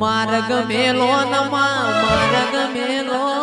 માર્ગ મેલો નમા માર્ગ મેલો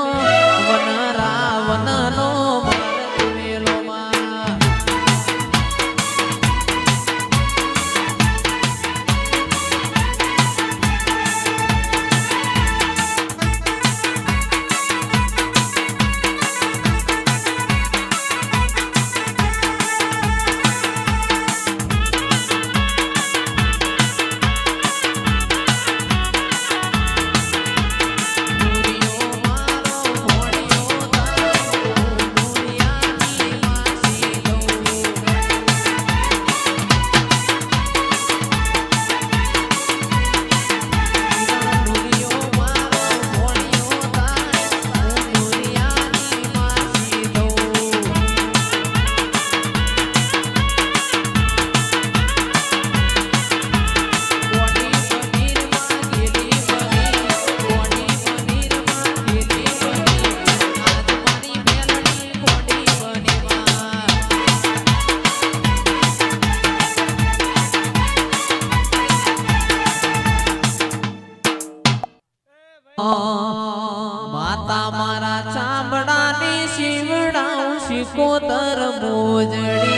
માતા મારા ચામડાની શિવડાઉં શિકોતર મોજડી.